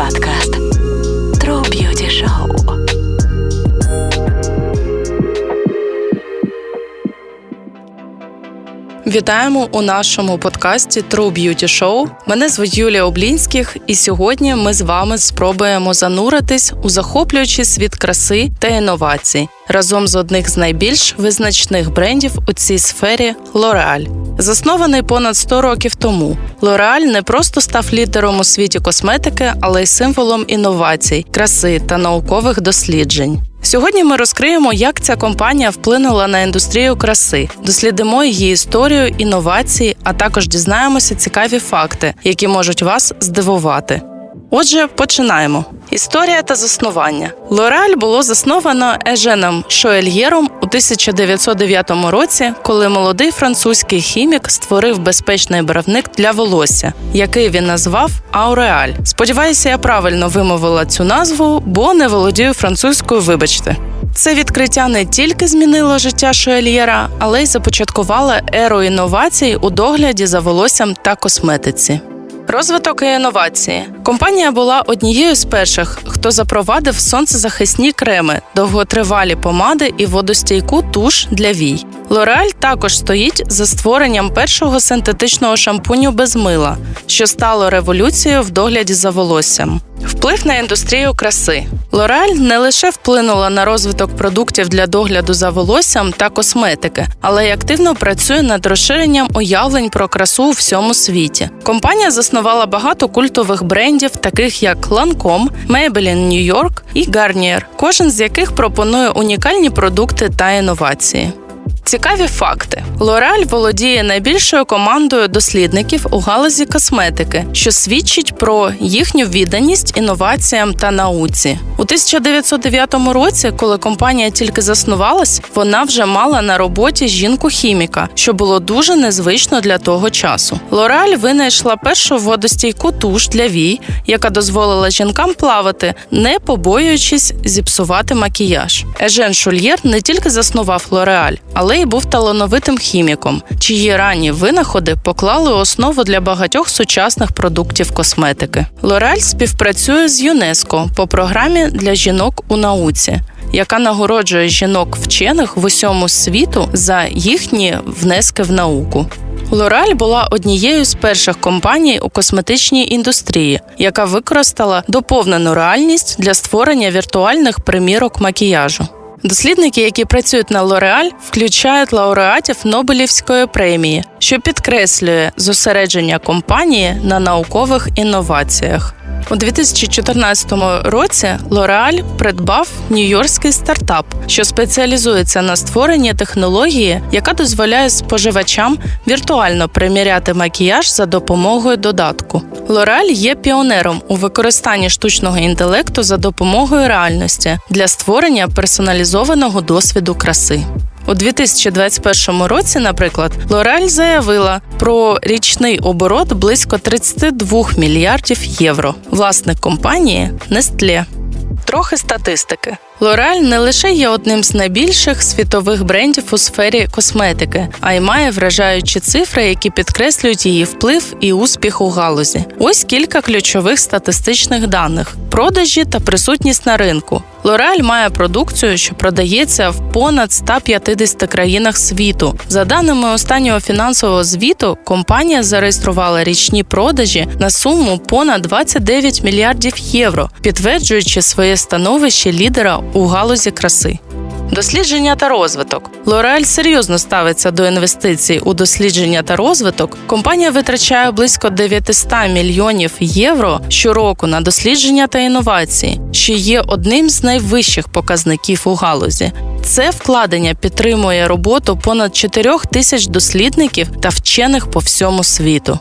подкаст Вітаємо у нашому подкасті True Beauty Show. Мене звуть Юлія Облінських, і сьогодні ми з вами спробуємо зануритись у захоплюючий світ краси та інновацій разом з одних з найбільш визначних брендів у цій сфері L'Oreal. Заснований понад 100 років тому. L'Oreal не просто став лідером у світі косметики, але й символом інновацій, краси та наукових досліджень. Сьогодні ми розкриємо, як ця компанія вплинула на індустрію краси, дослідимо її історію, інновації, а також дізнаємося цікаві факти, які можуть вас здивувати. Отже, починаємо. Історія та заснування. L'Oreal було засновано Еженом Шоельєром у 1909 році, коли молодий французький хімік створив безпечний барвник для волосся, який він назвав Ауреаль. Сподіваюся, я правильно вимовила цю назву, бо не володію французькою. Вибачте. Це відкриття не тільки змінило життя Шоельєра, але й започаткувало еру інновацій у догляді за волоссям та косметиці. Розвиток і інновації. Компанія була однією з перших, хто запровадив сонцезахисні креми, довготривалі помади і водостійку туш для вій. L'Oreal також стоїть за створенням першого синтетичного шампуню без мила, що стало революцією в догляді за волоссям. Вплив на індустрію краси. L'Oreal не лише вплинула на розвиток продуктів для догляду за волоссям та косметики, але й активно працює над розширенням уявлень про красу у всьому світі. Компанія заснувала багато культових брендів, таких як Lancome, Maybelline New York і Garnier, кожен з яких пропонує унікальні продукти та інновації. Цікаві факти: L'Oreal володіє найбільшою командою дослідників у галузі косметики, що свідчить про їхню відданість інноваціям та науці. У 1909 році, коли компанія тільки заснувалась, вона вже мала на роботі жінку-хіміка, що було дуже незвично для того часу. L'Oreal винайшла першу водостійку туш для вій, яка дозволила жінкам плавати, не побоюючись зіпсувати макіяж. Ежен Шульєр не тільки заснував L'Oreal, але й був талановитим хіміком, чиї ранні винаходи поклали основу для багатьох сучасних продуктів косметики. L'Oreal співпрацює з ЮНЕСКО по програмі для жінок у науці. Яка нагороджує жінок вчених в усьому світу за їхні внески в науку. L'Oreal була однією з перших компаній у косметичній індустрії, яка використала доповнену реальність для створення віртуальних примірок макіяжу. Дослідники, які працюють на L'Oreal, включають лауреатів Нобелівської премії, що підкреслює зосередження компанії на наукових інноваціях. У 2014 році L'Oreal придбав нью-йоркський стартап, що спеціалізується на створенні технології, яка дозволяє споживачам віртуально приміряти макіяж за допомогою додатку. L'Oreal є піонером у використанні штучного інтелекту за допомогою реальності для створення персоналізованого досвіду краси. У 2021 році, наприклад, L'Oreal заявила про річний оборот близько 32 мільярдів євро. Власник компанії Nestlé. Трохи статистики. L'Oreal не лише є одним з найбільших світових брендів у сфері косметики, а й має вражаючі цифри, які підкреслюють її вплив і успіх у галузі. Ось кілька ключових статистичних даних: продажі та присутність на ринку. L'Oreal має продукцію, що продається в понад 150 країнах світу. За даними останнього фінансового звіту, компанія зареєструвала річні продажі на суму понад 29 мільярдів євро, підтверджуючи своє становище лідера у галузі краси. Дослідження та розвиток L'Oreal серйозно ставиться до інвестицій у дослідження та розвиток. Компанія витрачає близько 900 мільйонів євро щороку на дослідження та інновації, що є одним з найвищих показників у галузі. Це вкладення підтримує роботу понад 4 тисяч дослідників та вчених по всьому світу.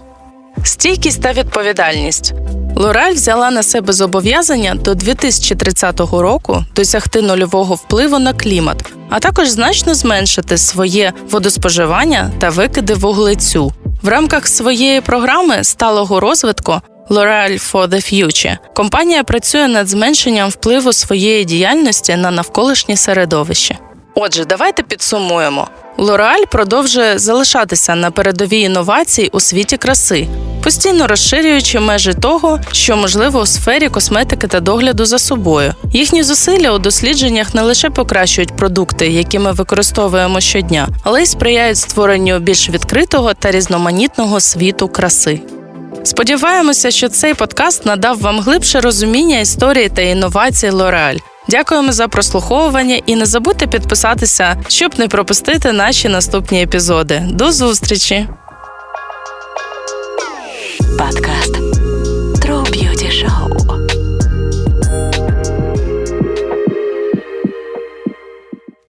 Стійкість та відповідальність. L'Oreal взяла на себе зобов'язання до 2030 року досягти нульового впливу на клімат, а також значно зменшити своє водоспоживання та викиди вуглецю. В рамках своєї програми сталого розвитку L'Oreal for the Future компанія працює над зменшенням впливу своєї діяльності на навколишнє середовище. Отже, давайте підсумуємо. L'Oreal продовжує залишатися на передовій інновацій у світі краси, постійно розширюючи межі того, що можливо у сфері косметики та догляду за собою. Їхні зусилля у дослідженнях не лише покращують продукти, які ми використовуємо щодня, але й сприяють створенню більш відкритого та різноманітного світу краси. Сподіваємося, що цей подкаст надав вам глибше розуміння історії та інновацій L'Oreal. Дякуємо за прослуховування і не забудьте підписатися, щоб не пропустити наші наступні епізоди. До зустрічі! Подкаст True Beauty.